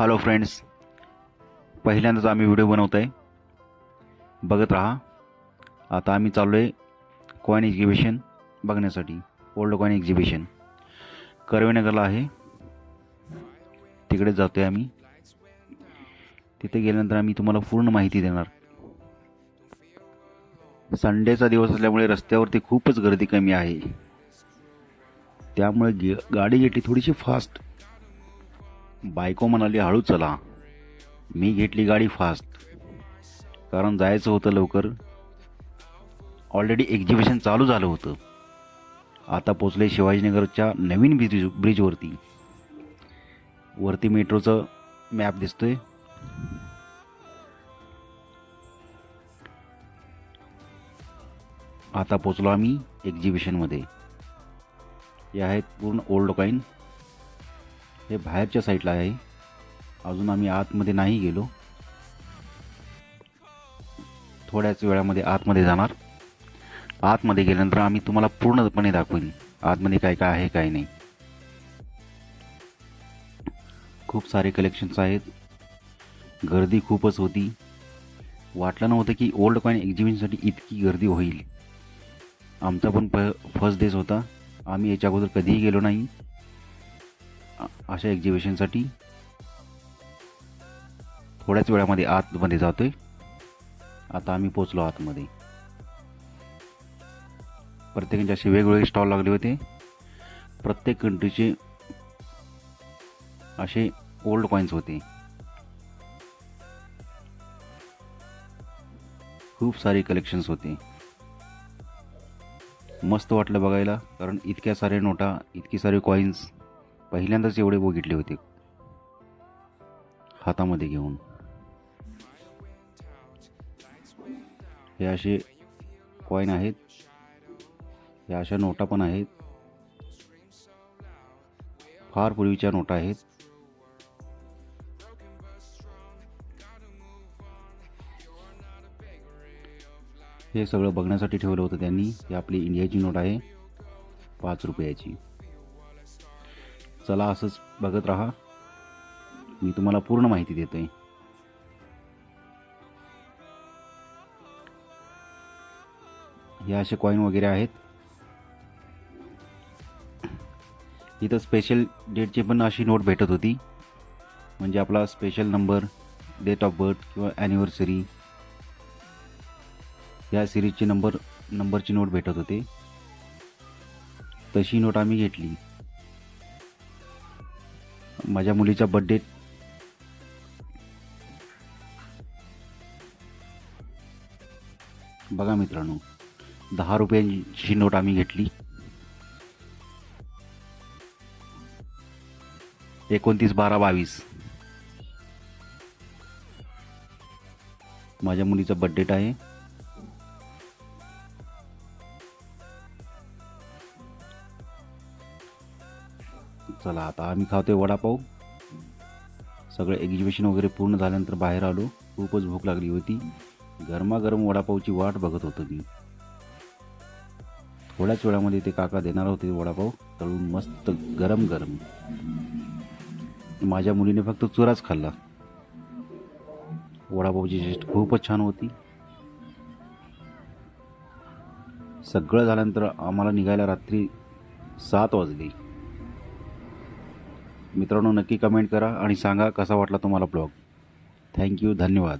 Hello friends पहिल्यांदाच आम्ही video बनवत आहे बघत राहा. आता आम्ही चाललो आहे कॉईन एक्झिबिशन बघण्यासाठी. ओल्ड कॉईन एक्झिबिशन करवेनगरला आहे. तिकडे जातो आहे आम्ही. तिथे गेल्यानंतर आम्ही तुम्हाला पूर्ण माहिती देणार. संडेचा दिवस असल्यामुळे रस्त्यावरती खूपच गर्दी कमी आहे. त्यामुळे गे गाडी घेतली थोडीशी फास्ट बायको म्हणाली हळू चला. मी घेतली गाडी फास्ट. कारण जायचं होतं लवकर. ऑलरेडी एक्झिबिशन चालू झालं होतं. आता पोचले शिवाजीनगरच्या नवीन ब्रिज ब्रिजवरती. वरती मेट्रोचं मॅप दिसतोय. आता पोचलो आम्ही एक्झिबिशनमध्ये हे आहेत पूर्ण ओल्ड कॉईन हे बाहेरच्या साईडला आहे. अजून आम्ही आतमध्ये नाही गेलो. थोड्याच वेळामध्ये आतमध्ये जाणार. आतमध्ये गेल्यानंतर आम्ही तुम्हाला पूर्णपणे दाखवीन आतमध्ये काय काय आहे काय नाही. खूप सारे कलेक्शन्स आहेत. गर्दी खूपच होती. वाटलं नव्हतं की ओल्ड कॉईन एक्झिबिशनसाठी इतकी गर्दी होईल. आमचा पण प फर्स्ट डेज होता. आम्ही याच्या अगोदर कधीही गेलो नाही. अशा एक्झिबिशनसाठी थोड्याच वेळामध्ये आतमध्ये जातोय. आता आम्ही पोचलो आतमध्ये. प्रत्येकांचे असे वेगवेगळे स्टॉल लागले होते. प्रत्येक कंट्रीचे असे ओल्ड कॉईन्स होते. खूप सारे कलेक्शन्स होते. मस्त वाटलं बघायला कारण इतक्या साऱ्या नोटा इतकी सारे कॉईन्स पहिल्यांदाच एवढे बघितले होते. हातामध्ये घेऊन. हे असे कॉईन आहेत. हे अशा नोटा पण आहेत. फार पूर्वीच्या नोटा आहेत. हे सगळं बघण्यासाठी ठेवलं होतं त्यांनी. ही आपली इंडियाची नोट आहे. पाच रुपयाची. चला असंच बघत राहा. मी तुम्हाला पूर्ण माहिती देतोय. हे असे कॉईन वगैरे आहेत. इथं स्पेशल डेटची पण अशी नोट भेटत होती. म्हणजे आपला special number date of birth किंवा ॲनिव्हर्सरी या सिरीजचे नंबर नंबरची नोट भेटत होते. तशी नोट आम्ही घेतली. माझ्या मुलीचा बड्डे बघा मित्रांनो दहा रुपयांची नोट आम्ही घेतली. एकोणतीस बारा बावीस. माझ्या मुलीचा बड्डेट आहे. चला आता आम्ही खातोय वडापाव. सगळं एक्झिबिशन वगैरे पूर्ण झाल्यानंतर बाहेर आलो. खूपच भूक लागली होती. गरमागरम वडापावची वाट बघत होतो मी. थोड्याच वेळामध्ये ते काका देणार होते वडापाव. तळून मस्त गरम गरम माझ्या मुलीने फक्त चुराच खाल्ला. वडापावची टेस्ट खूपच छान होती. सगळं झाल्यानंतर आम्हाला निघायला रात्री सात वाजले. मित्रांनो नक्की कमेंट करा आणि सांगा कसा वाटला तुम्हाला ब्लॉग थँक्यू धन्यवाद.